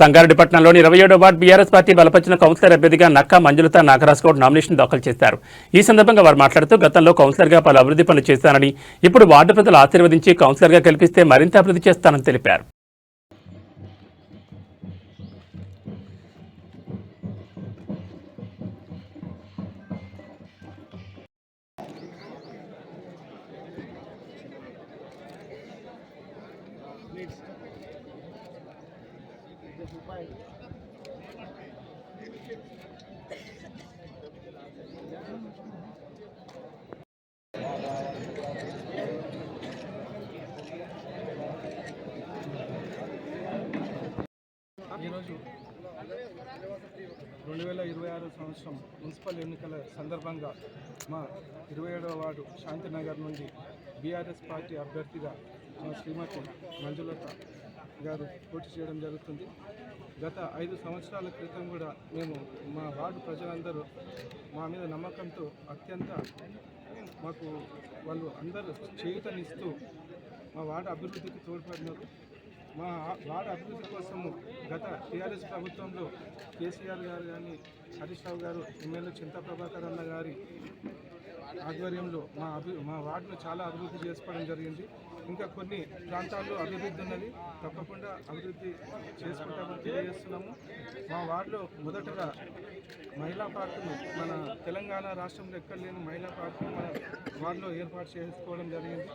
సంగారెడ్డి పట్టణంలోని ఇరవై ఏడో వార్డు బీఆర్ఎస్ పార్టీ బలపరిచిన కౌన్సిలర్ అభ్యర్థిగా నక్కా మంజులత నాగరాజ్ గౌడ్ నామినేషన్ దాఖలు చేశారు. ఈ సందర్భంగా వారు మాట్లాడుతూ గతంలో కౌన్సిలర్గా పలు అభివృద్ధి పనులు చేశానని ఇప్పుడు వార్డు ప్రజలు ఆశీర్వదించి కౌన్సిలర్గా గెలిపిస్తే మరింత అభివృద్ధి చేస్తానని తెలిపారు. ఈరోజు రెండు వేల ఇరవై ఆరు సంవత్సరం మున్సిపల్ ఎన్నికల సందర్భంగా మా ఇరవై ఏడవ వార్డు శాంతినగర్ నుండి బీఆర్ఎస్ పార్టీ అభ్యర్థిగా మా శ్రీమతి మంజులత గారు పోటీ చేయడం జరుగుతుంది. గత ఐదు సంవత్సరాల క్రితం కూడా మేము మా వార్డు ప్రజలందరూ మా మీద నమ్మకంతో అత్యంత మాకు వాళ్ళు అందరూ చేయూతనిస్తూ మా వార్డు అభివృద్ధికి తోడ్పడినారు. మా వార్డు అభివృద్ధి కోసము గత టీఆర్ఎస్ ప్రభుత్వంలో కేసీఆర్ గారు కానీ హరీష్ రావు గారు ఎమ్మెల్యే చింతా ప్రభాకర్ అన్న గారి ఆధ్వర్యంలో మా అభి మా వార్డును చాలా అభివృద్ధి చేసుకోవడం జరిగింది. ఇంకా కొన్ని ప్రాంతాల్లో అభివృద్ధి ఉన్నది. తప్పకుండా అభివృద్ధి చేసుకుంటామని తెలియజేస్తున్నాము. మా వార్డులో మొదటగా మహిళా పార్కును మన తెలంగాణ రాష్ట్రంలో ఎక్కడ లేని మహిళా పార్కును మన వార్డులో ఏర్పాటు చేసుకోవడం జరిగింది.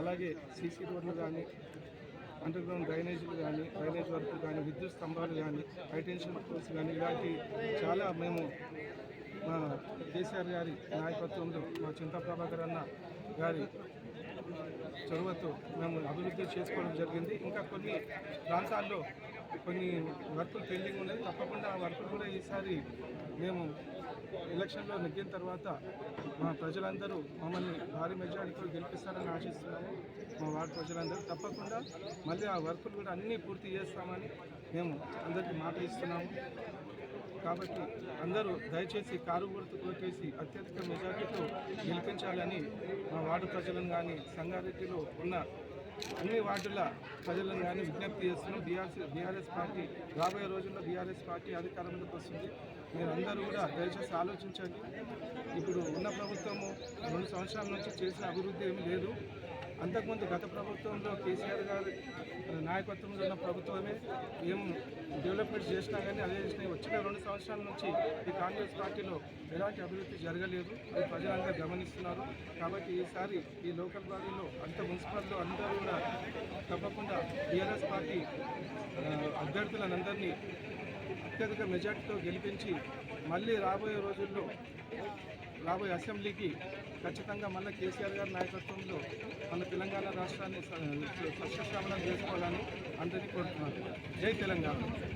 అలాగే సీసీ రోడ్లు కానీ అండర్ గ్రౌండ్ డ్రైనేజీలు కానీ డ్రైనేజ్ వర్క్ కానీ విద్యుత్ స్తంభాలు కానీ హైటెన్షన్ పోల్స్ కానీ ఇలాంటి చాలా మేము మా కేసీఆర్ గారి నాయకత్వంలో మా చింతా ప్రభాకర్ అన్న గారి చొరవతో మేము అభివృద్ధి చేసుకోవడం జరిగింది. ఇంకా కొన్ని ప్రాంతాల్లో కొన్ని వర్కులు పెండింగ్ ఉన్నాయి తప్పకుండా ఆ వర్కులు కూడా ఈసారి మేము ఎలక్షన్లో నెగ్గిన తర్వాత మా ప్రజలందరూ మమ్మల్ని భారీ మెజారిటీతో గెలిపిస్తారని ఆశిస్తున్నాము. మా వార్డు ప్రజలందరూ తప్పకుండా మళ్ళీ ఆ వర్కులు కూడా అన్నీ పూర్తి చేస్తామని మేము అందరికీ మాట ఇస్తున్నాము. కాబట్టి అందరూ దయచేసి కారు గుర్తు కొట్టేసి అత్యధిక మెజారిటీతో గెలిపించాలని మా వార్డు ప్రజలను కానీ సంగారెడ్డిలో ఉన్న అన్ని వార్డుల ప్రజలను కానీ విజ్ఞప్తి చేస్తున్నాం. బీఆర్సీ బీఆర్ఎస్ పార్టీ రాబోయే రోజుల్లో బీఆర్ఎస్ పార్టీ అధికారంలోకి వస్తుంది. మీరందరూ కూడా దయచేసి ఆలోచించండి. ఇప్పుడు ఉన్న ప్రభుత్వము రెండు సంవత్సరాల నుంచి చేసిన అభివృద్ధి ఏమీ లేదు. అంతకుముందు గత ప్రభుత్వంలో కేసీఆర్ గారి నాయకత్వంలో ఉన్న ప్రభుత్వమే ఏం డెవలప్మెంట్ చేసినా కానీ అదే చేసినా వచ్చిన రెండు సంవత్సరాల నుంచి ఈ కాంగ్రెస్ పార్టీలో ఎలాంటి అభివృద్ధి జరగలేదు. అది ప్రజలందరూ గమనిస్తున్నారు. కాబట్టి ఈసారి ఈ లోకల్ బాడీలో అంత మున్సిపల్లో అందరూ కూడా తప్పకుండా టీఆర్ఎస్ పార్టీ అభ్యర్థులందరినీ అత్యధిక మెజార్టీతో గెలిపించి మళ్ళీ రాబోయే రోజుల్లో రాబోయే అసెంబ్లీకి ఖచ్చితంగా మళ్ళీ కేసీఆర్ గారి నాయకత్వంలో మన తెలంగాణ రాష్ట్రాన్ని స- సస్యశ్యామలం చేసుకోవాలని అందరినీ కోరుతున్నాను. జై తెలంగాణ.